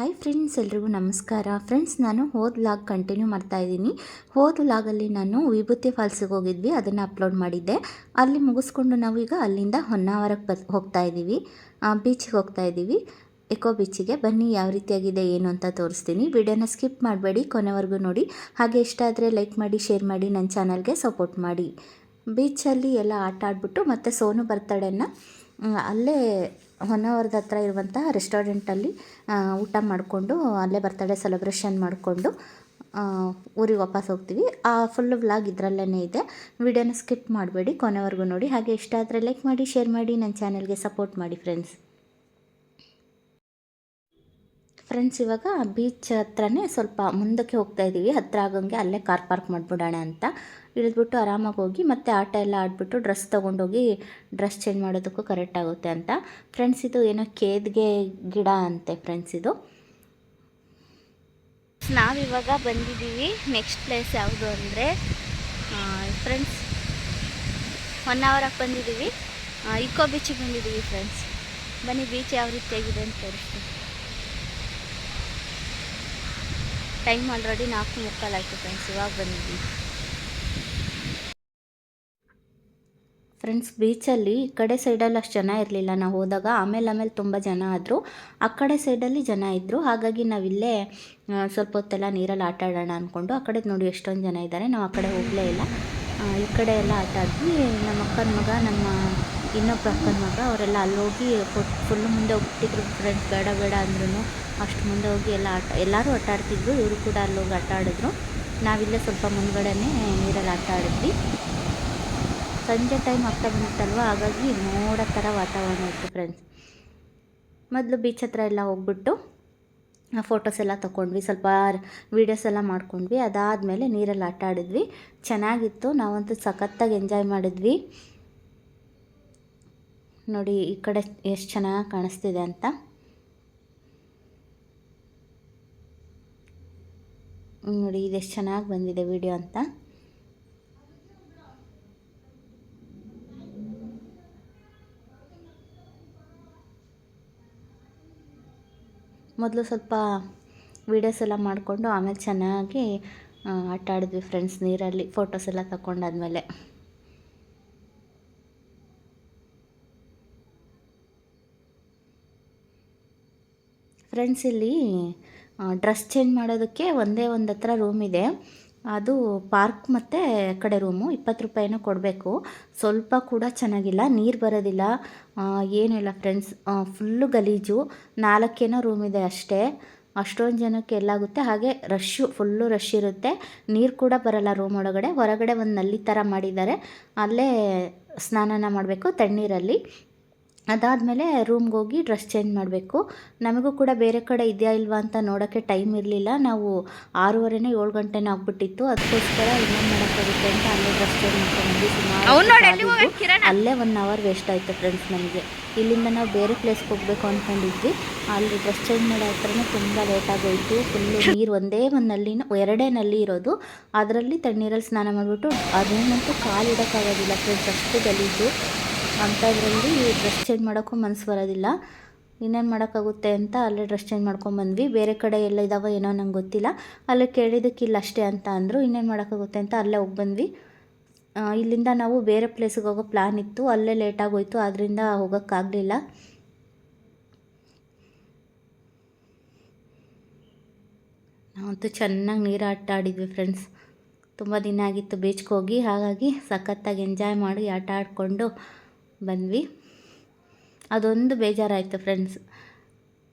Hi friends ಎಲ್ರಿಗೂ ನಮಸ್ಕಾರ. Friends ನಾನು ಹೋದ ಲಾಗ್ ಕಂಟಿನ್ಯೂ ಮಾಡ್ತಾ ಇದ್ದೀನಿ. ಹೋದ ಲಾಗಲ್ಲಿ ನಾನು ವಿಭೂತಿ ಫಾಲ್ಸಿಗೆ ಹೋಗಿದ್ವಿ. ಅದನ್ನು ಅಪ್ಲೋಡ್ ಮಾಡಿದ್ದೆ. ಅಲ್ಲಿ ಮುಗಿಸ್ಕೊಂಡು ನಾವು ಈಗ ಅಲ್ಲಿಂದ ಹೊನ್ನಾವರಕ್ಕೆ ಬ ಹೋಗ್ತಾ ಇದ್ದೀವಿ. ಬೀಚಿಗೆ ಹೋಗ್ತಾ ಇದ್ದೀವಿ. ಎಕೋ ಬೀಚಿಗೆ ಬನ್ನಿ, ಯಾವ ರೀತಿಯಾಗಿದೆ, ಏನು ಅಂತ ತೋರಿಸ್ತೀನಿ. ವಿಡಿಯೋನ ಸ್ಕಿಪ್ ಮಾಡಬೇಡಿ, ಕೊನೆವರೆಗೂ ನೋಡಿ. ಹಾಗೆ ಇಷ್ಟ ಆದರೆ ಲೈಕ್ ಮಾಡಿ ಶೇರ್ ಮಾಡಿ ನನ್ನ ಚಾನಲ್ಗೆ ಸಪೋರ್ಟ್ ಮಾಡಿ. ಬೀಚಲ್ಲಿ ಎಲ್ಲ ಆಟ ಆಡ್ಬಿಟ್ಟು ಮತ್ತು ಸೋನು ಬರ್ತಡೇನ ಅಲ್ಲೇ ಹೊನ್ನಾವರದ ಹತ್ರ ಇರುವಂಥ ರೆಸ್ಟೋರೆಂಟಲ್ಲಿ ಊಟ ಮಾಡಿಕೊಂಡು, ಅಲ್ಲೇ ಬರ್ತಡೇ ಸೆಲೆಬ್ರೇಷನ್ ಮಾಡಿಕೊಂಡು ಊರಿಗೆ ವಾಪಸ್ ಹೋಗ್ತೀವಿ. ಆ ಫುಲ್ ವ್ಲಾಗ್ ಇದರಲ್ಲೇ ಇದೆ. ವಿಡಿಯೋನ ಸ್ಕಿಪ್ ಮಾಡಬೇಡಿ, ಕೊನೆವರೆಗೂ ನೋಡಿ. ಹಾಗೆ ಇಷ್ಟ ಆದರೆ ಲೈಕ್ ಮಾಡಿ ಶೇರ್ ಮಾಡಿ ನನ್ನ ಚಾನಲ್ಗೆ ಸಪೋರ್ಟ್ ಮಾಡಿ ಫ್ರೆಂಡ್ಸ್ ಫ್ರೆಂಡ್ಸ್ ಇವಾಗ ಬೀಚ್ ಹತ್ರನೇ ಸ್ವಲ್ಪ ಮುಂದಕ್ಕೆ ಹೋಗ್ತಾ ಇದ್ದೀವಿ ಹತ್ರ ಆಗೋಂಗೆ ಅಲ್ಲೇ ಕಾರ್ ಪಾರ್ಕ್ ಮಾಡಿಬಿಡೋಣ ಅಂತ. ಇಳಿದ್ಬಿಟ್ಟು ಆರಾಮಾಗಿ ಹೋಗಿ ಮತ್ತೆ ಆಟ ಎಲ್ಲ ಆಡಿಬಿಟ್ಟು ಡ್ರೆಸ್ ತೊಗೊಂಡೋಗಿ ಡ್ರೆಸ್ ಚೇಂಜ್ ಮಾಡೋದಕ್ಕೂ ಕರೆಕ್ಟ್ ಆಗುತ್ತೆ ಅಂತ. ಫ್ರೆಂಡ್ಸ್ ಇದು ಏನೋ ಕೇದ್ಗೆ ಗಿಡ ಅಂತೆ ಫ್ರೆಂಡ್ಸ್ ಇದು. ನಾವಿವಾಗ ಬಂದಿದ್ದೀವಿ ನೆಕ್ಸ್ಟ್ ಪ್ಲೇಸ್ ಯಾವುದು ಅಂದರೆ ಫ್ರೆಂಡ್ಸ್ ಒನ್ ಅವರಾಗಿ ಬಂದಿದ್ದೀವಿ. ಇಕೋ ಬೀಚಿಗೆ ಬಂದಿದ್ದೀವಿ ಫ್ರೆಂಡ್ಸ್ ಬನ್ನಿ ಬೀಚ್ ಯಾವ ರೀತಿಯಾಗಿದೆ ಅಂತ ತೋರಿಸ್ತೀನಿ. ಟೈಮ್ ಆಲ್ರೆಡಿ ನಾಲ್ಕು ಮುಕ್ಕಾಲಾಯಿತು ಫ್ರೆಂಡ್ಸ್ ಇವಾಗ ಬಂದಿದ್ದೀವಿ. ಫ್ರೆಂಡ್ಸ್ ಬೀಚಲ್ಲಿ ಈ ಕಡೆ ಸೈಡಲ್ಲಿ ಅಷ್ಟು ಜನ ಇರಲಿಲ್ಲ. ನಾವು ಹೋದಾಗ ಆಮೇಲೆ ಆಮೇಲೆ ತುಂಬ ಜನ ಆದರು. ಆ ಕಡೆ ಸೈಡಲ್ಲಿ ಜನ ಇದ್ದರು ಹಾಗಾಗಿ ನಾವಿಲ್ಲೇ ಸ್ವಲ್ಪ ಹೊತ್ತೆಲ್ಲ ನೀರಲ್ಲಿ ಆಟ ಆಡೋಣ ಅಂದ್ಕೊಂಡು ಆ ಕಡೆ ನೋಡಿ ಎಷ್ಟೊಂದು ಜನ ಇದ್ದಾರೆ ನಾವು ಆ ಕಡೆ ಹೋಗಲೇ ಇಲ್ಲ. ಈ ಕಡೆ ಎಲ್ಲ ಆಟ ಆಡಿದ್ವಿ ನಮ್ಮ ಅಕ್ಕನ ಮಗ, ನಮ್ಮ ಇನ್ನೊಬ್ಬ ಅಕ್ಕನ ಮಗ, ಅವರೆಲ್ಲ ಅಲ್ಲಿ ಹೋಗಿ ಫುಲ್ ಮುಂದೆ ಹೋಗ್ಬಿಟ್ಟಿದ್ರು ಫ್ರೆಂಡ್ಸ್ ಬೇಡ ಬೇಡ ಅಂದ್ರೂ ಅಷ್ಟು ಮುಂದೆ ಹೋಗಿ ಎಲ್ಲ ಆಟ, ಎಲ್ಲರೂ ಆಟ ಆಡ್ತಿದ್ರು. ಇವರು ಕೂಡ ಅಲ್ಲಿ ಹೋಗಿ ಆಟ ಆಡಿದ್ರು. ನಾವಿಲ್ಲೇ ಸ್ವಲ್ಪ ಮುಂದ್ಗಡೆನೇ ನೀರಲ್ಲಿ ಆಟ ಆಡಿದ್ವಿ. ಸಂಜೆ ಟೈಮ್ ಆಗ್ತಾ ಬಂದಿತ್ತಲ್ವ? ಹಾಗಾಗಿ ಮೋಡ ಥರ ವಾತಾವರಣ ಇತ್ತು ಫ್ರೆಂಡ್ಸ್ ಮೊದಲು ಬೀಚ್ ಹತ್ರ ಎಲ್ಲ ಹೋಗ್ಬಿಟ್ಟು ಫೋಟೋಸ್ ಎಲ್ಲ ತೊಗೊಂಡ್ವಿ ಸ್ವಲ್ಪ ವೀಡಿಯೋಸ್ ಎಲ್ಲ ಮಾಡ್ಕೊಂಡ್ವಿ. ಅದಾದಮೇಲೆ ನೀರಲ್ಲಿ ಆಟ ಆಡಿದ್ವಿ. ಚೆನ್ನಾಗಿತ್ತು. ನಾವಂತೂ ಸಖತ್ತಾಗಿ ಎಂಜಾಯ್ ಮಾಡಿದ್ವಿ. ನೋಡಿ, ಈ ಕಡೆ ಎಷ್ಟು ಚೆನ್ನಾಗಿ ಕಾಣಿಸ್ತಿದೆ ಅಂತ. ನೋಡಿ, ಇದೆಷ್ಟು ಚೆನ್ನಾಗಿ ಬಂದಿದೆ ವಿಡಿಯೋ ಅಂತ. ಮೊದಲು ಸ್ವಲ್ಪ ವೀಡಿಯೋಸ್ ಎಲ್ಲ ಮಾಡಿಕೊಂಡು ಆಮೇಲೆ ಚೆನ್ನಾಗಿ ಆಟ ಆಡಿದ್ವಿ ಫ್ರೆಂಡ್ಸ್ ನೀರಲ್ಲಿ ಫೋಟೋಸ್ ಎಲ್ಲ ತಗೊಂಡಾದ್ಮೇಲೆ ಫ್ರೆಂಡ್ಸ್ ಇಲ್ಲಿ ಡ್ರೆಸ್ ಚೇಂಜ್ ಮಾಡೋದಕ್ಕೆ ಒಂದೇ ಒಂದು ಹತ್ರ ರೂಮ್ ಇದೆ. ಅದು ಪಾರ್ಕ್ ಮತ್ತು ಕಡೆ ರೂಮು, ಇಪ್ಪತ್ತು ರೂಪಾಯಿನೂ ಕೊಡಬೇಕು. ಸ್ವಲ್ಪ ಕೂಡ ಚೆನ್ನಾಗಿಲ್ಲ, ನೀರು ಬರೋದಿಲ್ಲ. ಏನಿಲ್ಲ ಫ್ರೆಂಡ್ಸ್ ಫುಲ್ಲು ಗಲೀಜು. ನಾಲ್ಕೇನೋ ರೂಮ್ ಇದೆ ಅಷ್ಟೇ. ಅಷ್ಟೊಂದು ಜನಕ್ಕೆ ಎಲ್ಲಾಗುತ್ತೆ ಹಾಗೆ ರಶ್ಶು ಫುಲ್ಲು ರಶ್ ಇರುತ್ತೆ. ನೀರು ಕೂಡ ಬರಲ್ಲ ರೂಮ್ ಒಳಗಡೆ. ಹೊರಗಡೆ ಒಂದು ನಲ್ಲಿ ಥರ ಮಾಡಿದ್ದಾರೆ. ಅಲ್ಲೇ ಸ್ನಾನನ ಮಾಡಬೇಕು ತಣ್ಣೀರಲ್ಲಿ. ಅದಾದಮೇಲೆ ರೂಮ್ಗೆ ಹೋಗಿ ಡ್ರೆಸ್ ಚೇಂಜ್ ಮಾಡಬೇಕು. ನಮಗೂ ಕೂಡ ಬೇರೆ ಕಡೆ ಇದೆಯಾ ಇಲ್ವಾ ಅಂತ ನೋಡೋಕ್ಕೆ ಟೈಮ್ ಇರಲಿಲ್ಲ. ನಾವು ಆರೂವರೆನೇ ಏಳು ಗಂಟೆನೇ ಆಗ್ಬಿಟ್ಟಿತ್ತು. ಅದಕ್ಕೋಸ್ಕರ ಇನ್ನೇನು ಮಾಡೋಕ್ಕಾಗುತ್ತೆ ಅಂತ ಅಲ್ಲೇ ಡ್ರೆಸ್ ಚೇಂಜ್ ಮಾಡ್ಕೊಂಡು ಸುಮಾರು ಅಲ್ಲೇ ಒನ್ ಅವರ್ ವೇಸ್ಟ್ ಆಯಿತು ಫ್ರೆಂಡ್ಸ್ ನಮಗೆ. ಇಲ್ಲಿಂದ ನಾವು ಬೇರೆ ಪ್ಲೇಸ್ಗೆ ಹೋಗಬೇಕು ಅಂದ್ಕೊಂಡಿದ್ವಿ ಅಲ್ಲಿ ಡ್ರೆಸ್ ಚೇಂಜ್ ಮಾಡೋ ಹತ್ರನೇ ತುಂಬ ಲೇಟ್ ಆಗೋಯ್ತು. ಫುಲ್ಲು ನೀರು ಒಂದೇ ಒಂದು ನಲ್ಲಿನ ಎರಡೇ ನಲ್ಲಿ ಇರೋದು. ಅದರಲ್ಲಿ ತಣ್ಣೀರಲ್ಲಿ ಸ್ನಾನ ಮಾಡಿಬಿಟ್ಟು ಅದೇನಂತೂ ಕಾಲು ಇಡೋಕ್ಕಾಗೋದಿಲ್ಲ ಫ್ರೆಂಡ್ಸ್ ಅಷ್ಟು ಗಲೀಜು. ಅಂಥದ್ರಲ್ಲಿ ಡ್ರೆಸ್ ಚೇಂಜ್ ಮಾಡೋಕ್ಕೂ ಮನಸ್ಸು ಬರೋದಿಲ್ಲ. ಇನ್ನೇನು ಮಾಡೋಕ್ಕಾಗುತ್ತೆ ಅಂತ ಅಲ್ಲೇ ಡ್ರೆಸ್ ಚೇಂಜ್ ಮಾಡ್ಕೊಂಬಂದ್ವಿ ಬೇರೆ ಕಡೆ ಎಲ್ಲ ಇದಾವೋ ಏನೋ ನಂಗೆ ಗೊತ್ತಿಲ್ಲ. ಅಲ್ಲೇ ಕೇಳಿದ್ದಕ್ಕೆ ಇಲ್ಲ ಅಷ್ಟೇ ಅಂತ ಅಂದರು. ಇನ್ನೇನು ಮಾಡೋಕ್ಕಾಗುತ್ತೆ ಅಂತ ಅಲ್ಲೇ ಹೋಗಿ ಬಂದ್ವಿ. ಇಲ್ಲಿಂದ ನಾವು ಬೇರೆ ಪ್ಲೇಸಿಗೆ ಹೋಗೋ ಪ್ಲ್ಯಾನ್ ಇತ್ತು. ಅಲ್ಲೇ ಹೋಯಿತು ಆದ್ದರಿಂದ ಹೋಗೋಕ್ಕಾಗಲಿಲ್ಲ ನಾವಂತೂ ಚೆನ್ನಾಗಿ ನೀರು ಆಟ ಆಡಿದ್ವಿ ಫ್ರೆಂಡ್ಸ್. ತುಂಬ ದಿನ ಆಗಿತ್ತು ಬೀಚ್ಗೆ ಹೋಗಿ. ಹಾಗಾಗಿ ಸಖತ್ತಾಗಿ ಎಂಜಾಯ್ ಮಾಡಿ ಆಟ ಆಡಿಕೊಂಡು ಬಂದ್ವಿ. ಅದೊಂದು ಬೇಜಾರಾಯಿತು ಫ್ರೆಂಡ್ಸ್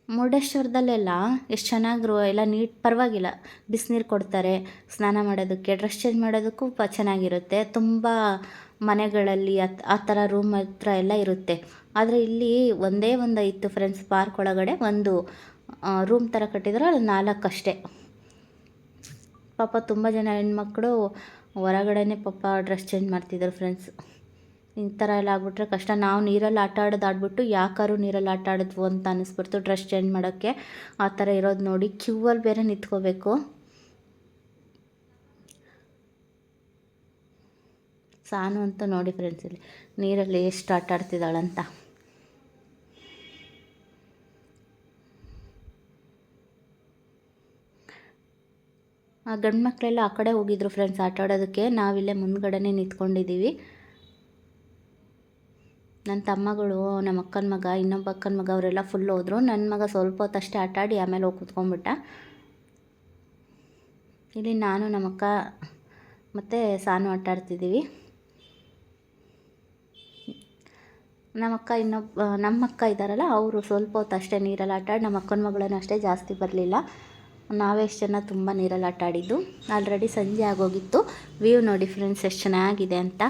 ಮುರುಡೇಶ್ವರದಲ್ಲೆಲ್ಲ ಎಷ್ಟು ಚೆನ್ನಾಗಿರು ಎಲ್ಲ ನೀಟ್ ಪರವಾಗಿಲ್ಲ. ಬಿಸಿನೀರು ಕೊಡ್ತಾರೆ, ಸ್ನಾನ ಮಾಡೋದಕ್ಕೆ ಡ್ರೆಸ್ ಚೇಂಜ್ ಮಾಡೋದಕ್ಕೂ ಪ ಚೆನ್ನಾಗಿರುತ್ತೆ. ತುಂಬ ಮನೆಗಳಲ್ಲಿ ಆ ಥರ ರೂಮ್ ಹತ್ರ ಎಲ್ಲ ಇರುತ್ತೆ. ಆದರೆ ಇಲ್ಲಿ ಒಂದೇ ಒಂದು ಇತ್ತು ಫ್ರೆಂಡ್ಸ್ ಪಾರ್ಕ್ ಒಳಗಡೆ ಒಂದು ರೂಮ್ ಥರ ಕಟ್ಟಿದ್ರು ಅದು ನಾಲ್ಕು ಅಷ್ಟೇ. ಪಾಪ ತುಂಬ ಜನ ಹೆಣ್ಮಕ್ಳು ಹೊರಗಡೆನೇ ಪಾಪ ಡ್ರೆಸ್ ಚೇಂಜ್ ಮಾಡ್ತಿದ್ರು ಫ್ರೆಂಡ್ಸ್ ಈ ಥರ ಎಲ್ಲ ಆಗಿಬಿಟ್ರೆ ಕಷ್ಟ. ನಾವು ನೀರಲ್ಲಿ ಆಟ ಆಡೋದು ಆಡ್ಬಿಟ್ಟು ಯಾಕಾರು ನೀರಲ್ಲಿ ಆಟ ಆಡಿದ್ವು ಅಂತ ಅನ್ನಿಸ್ಬಿಡ್ತು ಡ್ರೆಸ್ ಚೇಂಜ್ ಮಾಡೋಕ್ಕೆ. ಆ ಥರ ಇರೋದು ನೋಡಿ ಕ್ಯೂವಲ್ಲಿ ಬೇರೆ ನಿಂತ್ಕೋಬೇಕು. ಸಾನು ಅಂತ ನೋಡಿ ಫ್ರೆಂಡ್ಸ್ ಇಲ್ಲಿ. ನೀರಲ್ಲಿ ಎಷ್ಟು ಆಟ ಆಡ್ತಿದ್ದಾಳಂತ. ಆ ಗಂಡು ಮಕ್ಕಳೆಲ್ಲ ಆ ಕಡೆ ಹೋಗಿದ್ರು ಫ್ರೆಂಡ್ಸ್ ಆಟ ಆಡೋದಕ್ಕೆ. ನಾವಿಲ್ಲೇ ಮುಂದ್ಗಡೆನೇ ನಿಂತ್ಕೊಂಡಿದ್ದೀವಿ. ನನ್ನ ತಮ್ಮಗಳು, ನಮ್ಮ ಅಕ್ಕನ ಮಗ, ಇನ್ನೊಬ್ಬ ಅಕ್ಕನ ಮಗ, ಅವರೆಲ್ಲ ಫುಲ್ ಹೋದರು. ನನ್ನ ಮಗ ಸ್ವಲ್ಪ ಹೊತ್ತಷ್ಟೇ ಆಟ ಆಡಿ ಆಮೇಲೆ ಹೋಗಿ ಕುತ್ಕೊಂಡ್ಬಿಟ್ಟ. ಇಲ್ಲಿ ನಾನು, ನಮ್ಮ ಅಕ್ಕ ಮತ್ತು ಸಾನು ಆಟ ಆಡ್ತಿದ್ದೀವಿ ನಮ್ಮ ಅಕ್ಕ ಇನ್ನೊಬ್ಬ ನಮ್ಮಕ್ಕ ಇದ್ದಾರಲ್ಲ, ಅವರು ಸ್ವಲ್ಪ ಹೊತ್ತು ಅಷ್ಟೇ ನೀರಲ್ಲಿ ಆಟ ಆಡಿ ನಮ್ಮ ಅಕ್ಕನ ಮಗಳನ್ನು ಅಷ್ಟೇ ಜಾಸ್ತಿ ಬರಲಿಲ್ಲ. ನಾವೇ ಎಷ್ಟು ಜನ ತುಂಬ ನೀರಲ್ಲಿ ಆಟ ಆಡಿದ್ದು ಆಲ್ರೆಡಿ ಸಂಜೆ ಆಗೋಗಿತ್ತು. ವ್ಯೂ ನೋಡಿ ಫ್ರೆಂಡ್ಸ್ ಎಷ್ಟು ಚೆನ್ನಾಗಿದೆ ಅಂತ.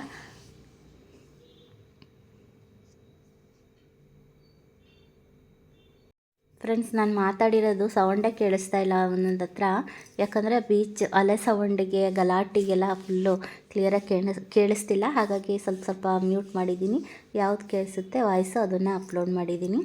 ಫ್ರೆಂಡ್ಸ್ ನಾನು ಮಾತಾಡಿರೋದು ಸೌಂಡೇ ಕೇಳಿಸ್ತಾ ಇಲ್ಲ ಒಂದೊಂದು ಹತ್ರ. ಯಾಕಂದರೆ ಬೀಚ್ ಅಲೆ ಸೌಂಡಿಗೆ ಗಲಾಟೆಗೆಲ್ಲ ಫುಲ್ಲು ಕ್ಲಿಯರಾಗಿ ಕೇಳಿಸ್ ಕೇಳಿಸ್ತಿಲ್ಲ. ಹಾಗಾಗಿ ಸ್ವಲ್ಪ ಸ್ವಲ್ಪ ಮ್ಯೂಟ್ ಮಾಡಿದ್ದೀನಿ. ಯಾವ್ದು ಕೇಳಿಸುತ್ತೆ ವಾಯ್ಸು ಅದನ್ನು ಅಪ್ಲೋಡ್ ಮಾಡಿದ್ದೀನಿ.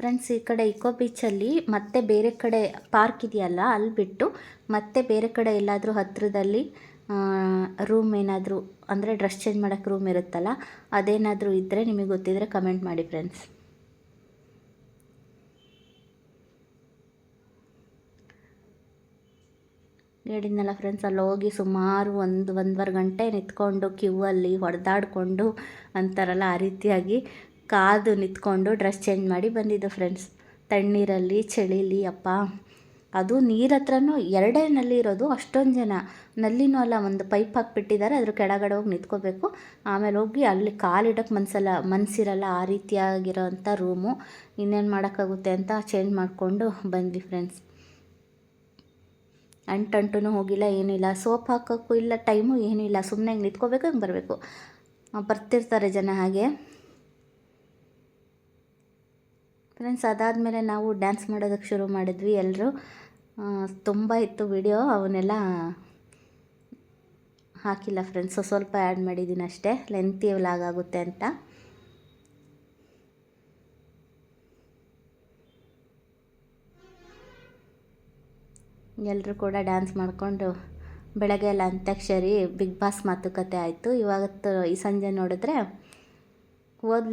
ಫ್ರೆಂಡ್ಸ್ ಈ ಕಡೆ ಇಕೋ ಬೀಚಲ್ಲಿ ಮತ್ತೆ ಬೇರೆ ಕಡೆ ಪಾರ್ಕ್ ಇದೆಯಲ್ಲ ಅಲ್ಲಿ ಬಿಟ್ಟು ಮತ್ತೆ ಬೇರೆ ಕಡೆ ಎಲ್ಲಾದರೂ ಹತ್ತಿರದಲ್ಲಿ ರೂಮ್ ಏನಾದರೂ ಅಂದರೆ ಡ್ರೆಸ್ ಚೇಂಜ್ ಮಾಡೋಕ್ಕೆ ರೂಮ್ ಇರುತ್ತಲ್ಲ, ಅದೇನಾದರೂ ಇದ್ದರೆ ನಿಮಗೆ ಗೊತ್ತಿದ್ದರೆ ಕಮೆಂಟ್ ಮಾಡಿ ಫ್ರೆಂಡ್ಸ್ ಹೇಳಿದ್ನಲ್ಲ ಫ್ರೆಂಡ್ಸ್ ಅಲ್ಲಿ ಹೋಗಿ ಸುಮಾರು ಒಂದು, ಒಂದುವರೆ ಗಂಟೆ ನಿಂತ್ಕೊಂಡು ಕ್ಯೂವಲ್ಲಿ ಹೊಡೆದಾಡಿಕೊಂಡು ಅಂತಾರಲ್ಲ, ಆ ರೀತಿಯಾಗಿ ಕಾದು ನಿಂತ್ಕೊಂಡು ಡ್ರೆಸ್ ಚೇಂಜ್ ಮಾಡಿ ಬಂದಿದ್ದು ಫ್ರೆಂಡ್ಸ್ ತಣ್ಣೀರಲ್ಲಿ, ಚಳಿಲಿ, ಅಪ್ಪ. ಅದು ನೀರ ಹತ್ರನೂ ಎರಡೇ ನಲ್ಲಿ ಇರೋದು ಅಷ್ಟೊಂದು ಜನ. ನಲ್ಲಿನೂ ಅಲ್ಲ, ಒಂದು ಪೈಪ್ ಹಾಕ್ಬಿಟ್ಟಿದ್ದಾರೆ, ಅದ್ರ ಕೆಳಗಡೆ ಹೋಗಿ ನಿಂತ್ಕೋಬೇಕು. ಆಮೇಲೆ ಹೋಗಿ ಅಲ್ಲಿ ಕಾಲಿಡೋಕ್ಕೆ ಮನಸಲ್ಲ ಮನಸ್ಸಿರಲ್ಲ ಆ ರೀತಿಯಾಗಿರೋವಂಥ ರೂಮು. ಇನ್ನೇನು ಮಾಡೋಕ್ಕಾಗುತ್ತೆ ಅಂತ ಚೇಂಜ್ ಮಾಡಿಕೊಂಡು ಬಂದ್ವಿ ಫ್ರೆಂಡ್ಸ್ ಅಂಟಂಟೂ ಹೋಗಿಲ್ಲ, ಏನಿಲ್ಲ. ಸೋಪ್ ಹಾಕೋಕ್ಕೂ ಇಲ್ಲ ಟೈಮು ಏನೂ ಇಲ್ಲ ಸುಮ್ಮನೆ ಹಿಂಗೆ ನಿಂತ್ಕೋಬೇಕು, ಹಂಗೆ ಬರಬೇಕು. ಬರ್ತಿರ್ತಾರೆ ಜನ ಹಾಗೆ. ಫ್ರೆಂಡ್ಸ್, ಅದಾದಮೇಲೆ ನಾವು ಡ್ಯಾನ್ಸ್ ಮಾಡೋದಕ್ಕೆ ಶುರು ಮಾಡಿದ್ವಿ ಎಲ್ಲರೂ ತುಂಬ ಇತ್ತು ವಿಡಿಯೋ, ಅವನ್ನೆಲ್ಲ ಹಾಕಿಲ್ಲ ಫ್ರೆಂಡ್ಸು ಸ್ವಲ್ಪ ಆ್ಯಡ್ ಮಾಡಿದ್ದೀನಿ ಅಷ್ಟೇ. ಲೆಂತಿ ವ್ಲಾಗ್ ಆಗುತ್ತೆ ಅಂತ. ಎಲ್ಲರೂ ಕೂಡ ಡ್ಯಾನ್ಸ್ ಮಾಡಿಕೊಂಡು ಬೆಳಗ್ಗೆ ಎಲ್ಲ ಅಂತ್ಯಾಕ್ಷರಿ, ಬಿಗ್ ಬಾಸ್ ಮಾತುಕತೆ ಆಯಿತು. ಇವಾಗತ್ತು ಈ ಸಂಜೆ ನೋಡಿದ್ರೆ ಹೋದ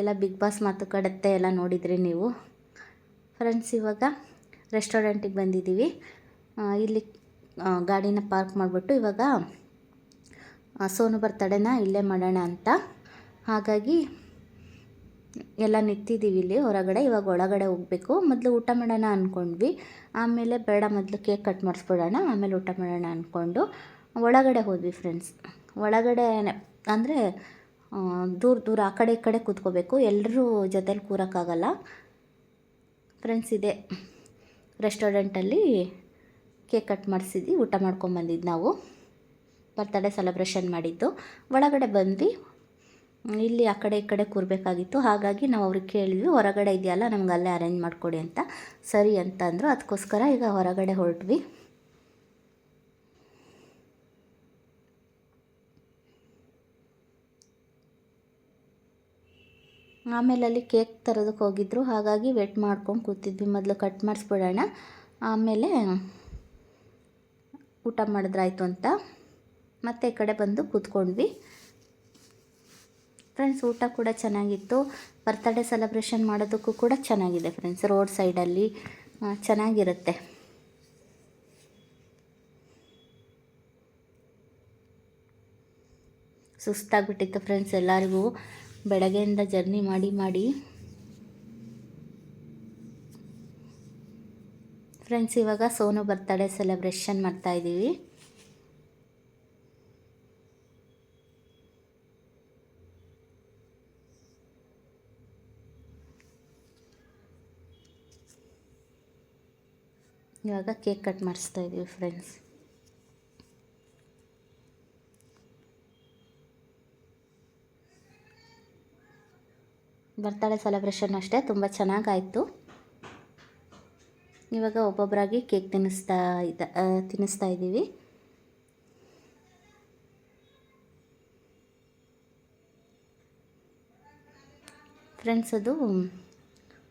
ಎಲ್ಲ ಬಿಗ್ ಬಾಸ್ ಮಾತು ಕಡತ್ತೆ ಎಲ್ಲ ನೋಡಿದ್ರಿ ನೀವು. ಫ್ರೆಂಡ್ಸ್ ಇವಾಗ ರೆಸ್ಟೋರೆಂಟಿಗೆ ಬಂದಿದ್ದೀವಿ. ಇಲ್ಲಿ ಗಾಡಿನ ಪಾರ್ಕ್ ಮಾಡಿಬಿಟ್ಟು ಇವಾಗ ಸೋನು ಬರ್ತಡೇನ ಇಲ್ಲೇ ಮಾಡೋಣ ಅಂತ. ಹಾಗಾಗಿ ಎಲ್ಲ ನಿಂತಿದ್ದೀವಿ ಇಲ್ಲಿ ಹೊರಗಡೆ. ಇವಾಗ ಒಳಗಡೆ ಹೋಗಬೇಕು. ಮೊದಲು ಊಟ ಮಾಡೋಣ ಅಂದ್ಕೊಂಡ್ವಿ ಆಮೇಲೆ ಬೇಡ, ಮೊದಲು ಕೇಕ್ ಕಟ್ ಮಾಡಿಸ್ಬಿಡೋಣ. ಆಮೇಲೆ ಊಟ ಮಾಡೋಣ ಅಂದ್ಕೊಂಡು ಒಳಗಡೆ ಹೋದ್ವಿ ಫ್ರೆಂಡ್ಸ್ ಒಳಗಡೆ ಅಂದರೆ ದೂರ ದೂರ ಆ ಕಡೆ ಈ ಕಡೆ ಕೂತ್ಕೋಬೇಕು. ಎಲ್ಲರೂ ಜೊತೇಲಿ ಕೂರೋಕ್ಕಾಗಲ್ಲ. ಫ್ರೆಂಡ್ಸ್ ಇದೆ. ರೆಸ್ಟೋರೆಂಟಲ್ಲಿ ಕೇಕ್ ಕಟ್ ಮಾಡಿಸಿದ್ವಿ, ಊಟ ಮಾಡ್ಕೊಂಬಂದಿದ್ದು ನಾವು. ಬರ್ತಡೇ ಸೆಲೆಬ್ರೇಷನ್ ಮಾಡಿದ್ದು. ಒಳಗಡೆ ಬಂದ್ವಿ. ಇಲ್ಲಿ ಆ ಕಡೆ ಈ ಕಡೆ ಕೂರಬೇಕಾಗಿತ್ತು. ಹಾಗಾಗಿ ನಾವು ಅವ್ರಿಗೆ ಕೇಳಿದ್ವಿ, ಹೊರಗಡೆ ಇದೆಯಲ್ಲ, ನಮ್ಗೆ ಅಲ್ಲೇ ಅರೇಂಜ್ ಮಾಡಿಕೊಡಿ ಅಂತ. ಸರಿ ಅಂತಂದರು. ಅದಕ್ಕೋಸ್ಕರ ಈಗ ಹೊರಗಡೆ ಹೊರಟ್ವಿ. ಆಮೇಲೆ ಅಲ್ಲಿ ಕೇಕ್ ತರೋದಕ್ಕೆ ಹೋಗಿದ್ರು. ಹಾಗಾಗಿ ವೆಟ್ ಮಾಡ್ಕೊಂಡು ಕೂತಿದ್ವಿ. ಮೊದಲು ಕಟ್ ಮಾಡಿಸ್ಬಿಡೋಣ. ಆಮೇಲೆ ಊಟ ಮಾಡಿದ್ರಾಯ್ತು ಅಂತ ಮತ್ತೆ ಈ ಕಡೆ ಬಂದು ಕೂತ್ಕೊಂಡ್ವಿ. ಫ್ರೆಂಡ್ಸ್ ಊಟ ಕೂಡ ಚೆನ್ನಾಗಿತ್ತು. ಬರ್ತ್ಡೇ ಸೆಲೆಬ್ರೇಷನ್ ಮಾಡೋದಕ್ಕೂ ಕೂಡ ಚೆನ್ನಾಗಿದೆ ಫ್ರೆಂಡ್ಸ್ ರೋಡ್ ಸೈಡಲ್ಲಿ ಚೆನ್ನಾಗಿರುತ್ತೆ. ಸುಸ್ತಾಗ್ಬಿಟ್ಟಿತ್ತು ಫ್ರೆಂಡ್ಸ್ ಎಲ್ಲರಿಗೂ. ಬೆಳಗ್ಗೆಯಿಂದ ಜರ್ನಿ ಮಾಡಿ ಮಾಡಿ. ಫ್ರೆಂಡ್ಸ್ ಇವಾಗ ಸೋನು ಬರ್ತಡೇ ಸೆಲೆಬ್ರೇಷನ್ ಮಾಡ್ತಾಯಿದ್ದೀವಿ ಇವಾಗ ಕೇಕ್ ಕಟ್ ಮಾಡಿಸ್ತಾ ಇದ್ದೀವಿ ಫ್ರೆಂಡ್ಸ್ ಬರ್ತಡೇ ಸೆಲೆಬ್ರೇಷನ್ ಅಷ್ಟೇ, ತುಂಬ ಚೆನ್ನಾಗಾಯಿತು. ಇವಾಗ ಒಬ್ಬೊಬ್ಬರಾಗಿ ಕೇಕ್ ತಿನ್ನಿಸ್ತಾ ಇದ್ದ ತಿನ್ನಿಸ್ತಾ ಇದ್ದೀವಿ. ಫ್ರೆಂಡ್ಸ್ ಅದು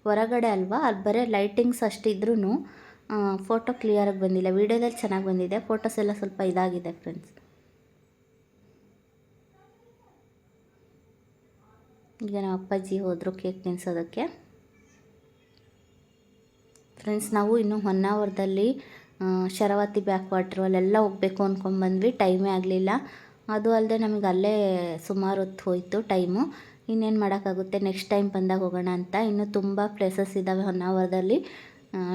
ಹೊರಗಡೆ ಅಲ್ವಾ? ಅಲ್ಲಿ ಬರೀ ಲೈಟಿಂಗ್ಸ್ ಅಷ್ಟಿದ್ರೂ ಫೋಟೋ ಕ್ಲಿಯರಾಗಿ ಬಂದಿಲ್ಲ ವೀಡಿಯೋದಲ್ಲಿ ಚೆನ್ನಾಗಿ ಬಂದಿದೆ ಫೋಟೋಸ್ ಎಲ್ಲ ಸ್ವಲ್ಪ ಇದಾಗಿದೆ ಫ್ರೆಂಡ್ಸ್ ಈಗ ನಮ್ಮ ಅಪ್ಪಾಜಿ ಹೋದರು ಕೇಕ್ ತಿನ್ಸೋದಕ್ಕೆ. ಫ್ರೆಂಡ್ಸ್ ನಾವು ಇನ್ನು ಹೊನ್ನಾವರದಲ್ಲಿ ಶರಾವತಿ ಬ್ಯಾಕ್ ವಾಟ್ರು ಅಲ್ಲೆಲ್ಲ ಹೋಗಬೇಕು ಅಂದ್ಕೊಂಡ್ಬಂದ್ವಿ ಟೈಮೇ ಆಗಲಿಲ್ಲ. ಅದು ಅಲ್ಲದೆ ನಮಗೆ ಅಲ್ಲೇ ಸುಮಾರು ಹೊತ್ತು ಹೋಯಿತು ಟೈಮು ಇನ್ನೇನು ಮಾಡೋಕ್ಕಾಗುತ್ತೆ? ನೆಕ್ಸ್ಟ್ ಟೈಮ್ ಬಂದಾಗ ಹೋಗೋಣ ಅಂತ. ಇನ್ನೂ ತುಂಬ ಪ್ಲೇಸಸ್ ಇದ್ದಾವೆ ಹೊನ್ನಾವರದಲ್ಲಿ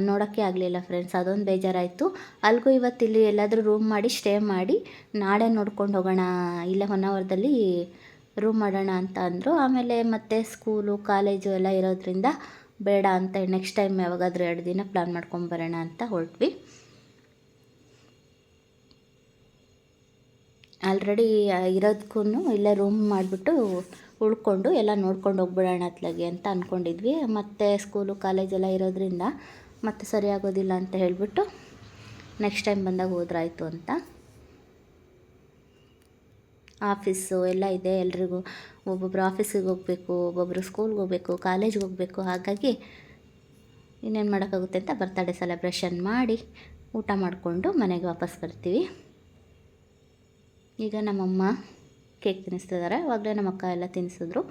ನೋಡೋಕ್ಕೆ ಆಗಲಿಲ್ಲ ಫ್ರೆಂಡ್ಸ್ ಅದೊಂದು ಬೇಜಾರಾಯಿತು. ಅಲ್ಲಿಗೂ ಇವತ್ತು ಇಲ್ಲಿ ಎಲ್ಲಾದರೂ ರೂಮ್ ಮಾಡಿ ಸ್ಟೇ ಮಾಡಿ, ನಾಳೆ ನೋಡ್ಕೊಂಡು ಹೋಗೋಣ. ಇಲ್ಲೇ ಹೊನ್ನಾವರದಲ್ಲಿ ರೂಮ್ ಮಾಡೋಣ ಅಂತ ಅಂದರು. ಆಮೇಲೆ ಮತ್ತೆ ಸ್ಕೂಲು, ಕಾಲೇಜು ಎಲ್ಲ ಇರೋದ್ರಿಂದ ಬೇಡ ಅಂತ ನೆಕ್ಸ್ಟ್ ಟೈಮ್ ಯಾವಾಗಾದರೂ ಎರಡು ದಿನ ಪ್ಲ್ಯಾನ್ ಮಾಡ್ಕೊಂಬರೋಣ ಅಂತ ಹೊರಟ್ವಿ. ಆಲ್ರೆಡಿ ಇರೋದಕ್ಕೂ ಇಲ್ಲೇ ರೂಮ್ ಮಾಡಿಬಿಟ್ಟು ಉಳ್ಕೊಂಡು ಎಲ್ಲ ನೋಡ್ಕೊಂಡು ಹೋಗ್ಬಿಡೋಣ ಅತ್ಲಾಗೆ ಅಂತ ಅಂದ್ಕೊಂಡಿದ್ವಿ ಮತ್ತು ಸ್ಕೂಲು ಕಾಲೇಜೆಲ್ಲ ಇರೋದ್ರಿಂದ ಮತ್ತೆ ಸರಿಯಾಗೋದಿಲ್ಲ ಅಂತ ಹೇಳಿಬಿಟ್ಟು ನೆಕ್ಸ್ಟ್ ಟೈಮ್ ಬಂದಾಗ ಹೋದ್ರಾಯಿತು ಅಂತ. ಆಫೀಸು ಎಲ್ಲ ಇದೆ, ಎಲ್ರಿಗೂ ಒಬ್ಬೊಬ್ರು ಆಫೀಸಿಗೆ ಹೋಗಬೇಕು, ಒಬ್ಬೊಬ್ರು ಸ್ಕೂಲ್ಗೆ ಹೋಗಬೇಕು ಕಾಲೇಜ್ಗೆ ಹೋಗಬೇಕು, ಹಾಗಾಗಿ ಇನ್ನೇನು ಮಾಡೋಕ್ಕಾಗುತ್ತೆ ಅಂತ ಬರ್ತಡೇ ಸೆಲೆಬ್ರೇಷನ್ ಮಾಡಿ ಊಟ ಮಾಡಿಕೊಂಡು ಮನೆಗೆ ವಾಪಸ್ ಬರ್ತೀವಿ. ಈಗ ನಮ್ಮಮ್ಮ ಕೇಕ್ ತಿನ್ನಿಸ್ತಿದ್ದಾರೆ ಆವಾಗಲೇ ನಮ್ಮ ಅಕ್ಕ ಎಲ್ಲ ತಿನ್ನಿಸಿದ್ರು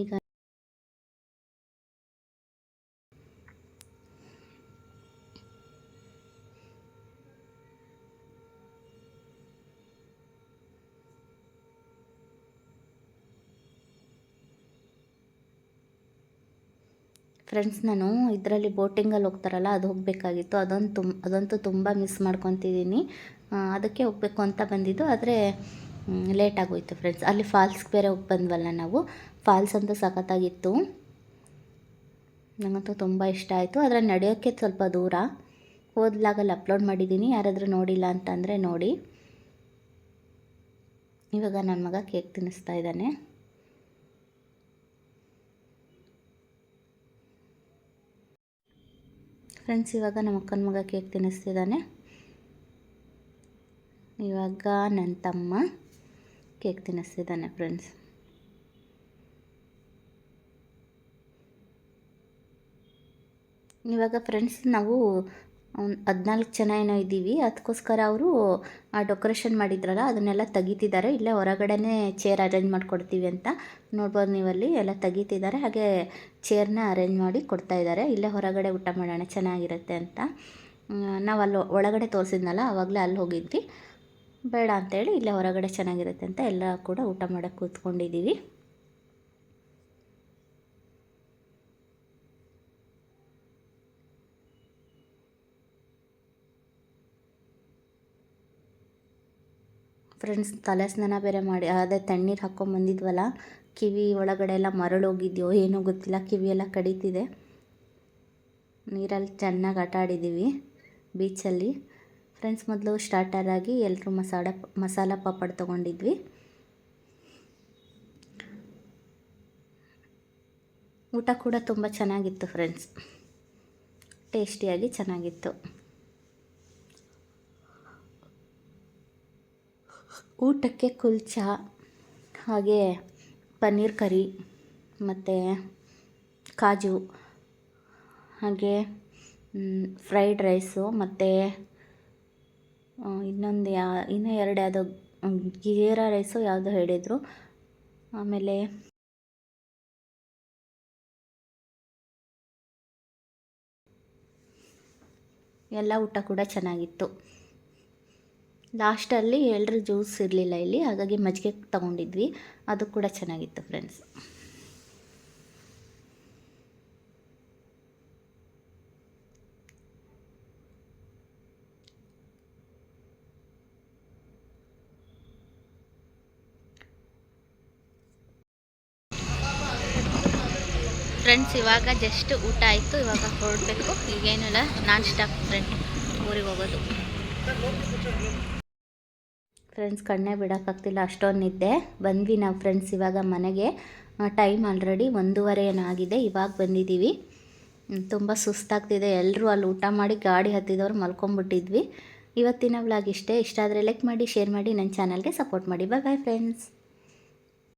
ಈಗ ಫ್ರೆಂಡ್ಸ್ ನಾನು ಇದರಲ್ಲಿ ಬೋಟಿಂಗಲ್ಲಿ ಹೋಗ್ತಾರಲ್ಲ, ಅದು ಹೋಗಬೇಕಾಗಿತ್ತು. ಅದೊಂದು ತುಂಬ ಅದಂತೂ ತುಂಬ ಮಿಸ್ ಮಾಡ್ಕೊತಿದ್ದೀನಿ. ಅದಕ್ಕೆ ಹೋಗಬೇಕು ಅಂತ ಬಂದಿದ್ದು, ಆದರೆ ಲೇಟ್ ಆಗೋಯ್ತು ಫ್ರೆಂಡ್ಸ್ ಅಲ್ಲಿ ಫಾಲ್ಸ್ಗೆ ಬೇರೆ ಹೋಗಿ ಬಂದ್ವಲ್ಲ ನಾವು. ಫಾಲ್ಸ್ ಅಂತ ಸಖತ್ತಾಗಿತ್ತು. ನನಗಂತೂ ತುಂಬ ಇಷ್ಟ ಆಯಿತು. ಆದರೆ ನಡೆಯೋಕ್ಕೆ ಸ್ವಲ್ಪ ದೂರ. ಓದ್ಲಾಗಲ್ಲಿ ಅಪ್ಲೋಡ್ ಮಾಡಿದ್ದೀನಿ. ಯಾರಾದರೂ ನೋಡಿಲ್ಲ ಅಂತಂದರೆ ನೋಡಿ. ಇವಾಗ ನನ್ನ ಮಗ ಕೇಕ್ ತಿನ್ನಿಸ್ತಾ ಇದ್ದಾನೆ. ಫ್ರೆಂಡ್ಸ್, ಇವಾಗ ನಮ್ಮ ಅಕ್ಕನ ಮಗ ಕೇಕ್ ತಿನ್ನಿಸ್ತಿದ್ದಾನೆ. ಇವಾಗ ನನ್ನ ತಮ್ಮ ಕೇಕ್ ತಿನ್ನಿಸ್ತಿದ್ದಾನೆ ಫ್ರೆಂಡ್ಸ್. ಇವಾಗ ಫ್ರೆಂಡ್ಸ್, ನಾವು ಹದಿನಾಲ್ಕು ಜನ ಏನೋ ಇದ್ದೀವಿ. ಅದಕ್ಕೋಸ್ಕರ ಅವರು ಆ ಡೆಕೋರೇಷನ್ ಮಾಡಿದ್ರಲ್ಲ, ಅದನ್ನೆಲ್ಲ ತೆಗಿತಿದ್ದಾರೆ. ಇಲ್ಲೇ ಹೊರಗಡೆನೇ ಚೇರ್ ಅರೇಂಜ್ ಮಾಡಿಕೊಡ್ತೀವಿ ಅಂತ ನೋಡ್ಬೋದು ನೀವಲ್ಲಿ. ಎಲ್ಲ ತೆಗಿತಿದ್ದಾರೆ. ಹಾಗೆ ಚೇರ್ನ ಅರೇಂಜ್ ಮಾಡಿ ಕೊಡ್ತಾ ಇದ್ದಾರೆ. ಇಲ್ಲೇ ಹೊರಗಡೆ ಊಟ ಮಾಡೋಣ, ಚೆನ್ನಾಗಿರುತ್ತೆ ಅಂತ. ನಾವು ಅಲ್ಲಿ ಒಳಗಡೆ ತೋರಿಸಿದ್ನಲ್ಲ ಆವಾಗಲೇ ಅಲ್ಲಿ ಹೋಗಿದ್ವಿ. ಬೇಡ ಅಂತೇಳಿ ಇಲ್ಲೇ ಹೊರಗಡೆ ಚೆನ್ನಾಗಿರುತ್ತೆ ಅಂತ ಎಲ್ಲ ಕೂಡ ಊಟ ಮಾಡೋಕ್ಕೆ ಕೂತ್ಕೊಂಡಿದ್ದೀವಿ. ಫ್ರೆಂಡ್ಸ್ ತಲೆ ಸ್ನಾನ ಬೇರೆ ಮಾಡಿ, ಅದೇ ತಣ್ಣೀರು ಹಾಕ್ಕೊಂಬಂದಿದ್ವಲ್ಲ ಕಿವಿ ಒಳಗಡೆ ಎಲ್ಲ ಮರಳು ಹೋಗಿದ್ಯೋ ಏನೋ ಗೊತ್ತಿಲ್ಲ, ಕಿವಿ ಎಲ್ಲ ಕಡಿತಿದೆ. ನೀರಲ್ಲಿ ಚೆನ್ನಾಗಿ ಆಟ ಆಡಿದ್ದೀವಿ ಬೀಚಲ್ಲಿ ಫ್ರೆಂಡ್ಸ್ ಮೊದಲು ಸ್ಟಾರ್ಟರ್ ಆಗಿ ಎಲ್ಲರೂ ಮಸಾಲ ಮಸಾಲ ಪಾಪಡ್ ತೊಗೊಂಡಿದ್ವಿ. ಊಟ ಕೂಡ ತುಂಬ ಚೆನ್ನಾಗಿತ್ತು ಫ್ರೆಂಡ್ಸ್ ಟೇಸ್ಟಿಯಾಗಿ ಚೆನ್ನಾಗಿತ್ತು. ಊಟಕ್ಕೆ ಕುಲ್ಚಾ, ಹಾಗೆ ಪನ್ನೀರ್ ಕರಿ ಮತ್ತು ಕಾಜು, ಹಾಗೆ ಫ್ರೈಡ್ ರೈಸು ಮತ್ತು ಇನ್ನೊಂದು ಯಾ, ಇನ್ನೂ ಎರಡು ಯಾವುದೋ ಗೀರಾ ರೈಸು ಯಾವುದೋ ಹೇಳಿದರು. ಆಮೇಲೆ ಎಲ್ಲ ಊಟ ಕೂಡ ಚೆನ್ನಾಗಿತ್ತು. ಲಾಸ್ಟಲ್ಲಿ ಎಲ್ಲರೂ ಜ್ಯೂಸ್ ಇರಲಿಲ್ಲ ಇಲ್ಲಿ, ಹಾಗಾಗಿ ಮಜ್ಜಿಗೆ ತಗೊಂಡಿದ್ವಿ. ಅದು ಕೂಡ ಚೆನ್ನಾಗಿತ್ತು ಫ್ರೆಂಡ್ಸ್. ಫ್ರೆಂಡ್ಸ್, ಇವಾಗ ಜಸ್ಟ್ ಊಟ ಆಯಿತು. ಇವಾಗ ಹೊರಡಬೇಕು. ಈಗೇನಿಲ್ಲ, ನಾನ್ ಸ್ಟಾಪ್ ಫ್ರೆಂಡ್. ಊರಿಗೆ ಹೋಗೋದು. ಫ್ರೆಂಡ್ಸ್ ಕಣ್ಣೇ ಬಿಡೋಕ್ಕಾಗ್ತಿಲ್ಲ ಅಷ್ಟೊಂದು ನಿದ್ದೆ ಬಂದ್ವಿ ನಾವು ಫ್ರೆಂಡ್ಸ್ ಇವಾಗ ಮನೆಗೆ. ಟೈಮ್ ಆಲ್ರೆಡಿ ಒಂದೂವರೆ ಏನೋ ಆಗಿದೆ ಇವಾಗ ಬಂದಿದ್ದೀವಿ. ತುಂಬ ಸುಸ್ತಾಗ್ತಿದೆ. ಎಲ್ಲರೂ ಅಲ್ಲಿ ಊಟ ಮಾಡಿ ಗಾಡಿ ಹತ್ತಿದವ್ರು ಮಲ್ಕೊಂಬಿಟ್ಟಿದ್ವಿ. ಇವತ್ತಿನ ವ್ಲಾಗ್ ಇಷ್ಟೇ. ಇಷ್ಟ ಆದರೆ ಲೈಕ್ ಮಾಡಿ ಶೇರ್ ಮಾಡಿ ನನ್ನ ಚಾನಲ್ಗೆ ಸಪೋರ್ಟ್ ಮಾಡಿ. ಬಾಯ್ ಬಾಯ್ ಫ್ರೆಂಡ್ಸ್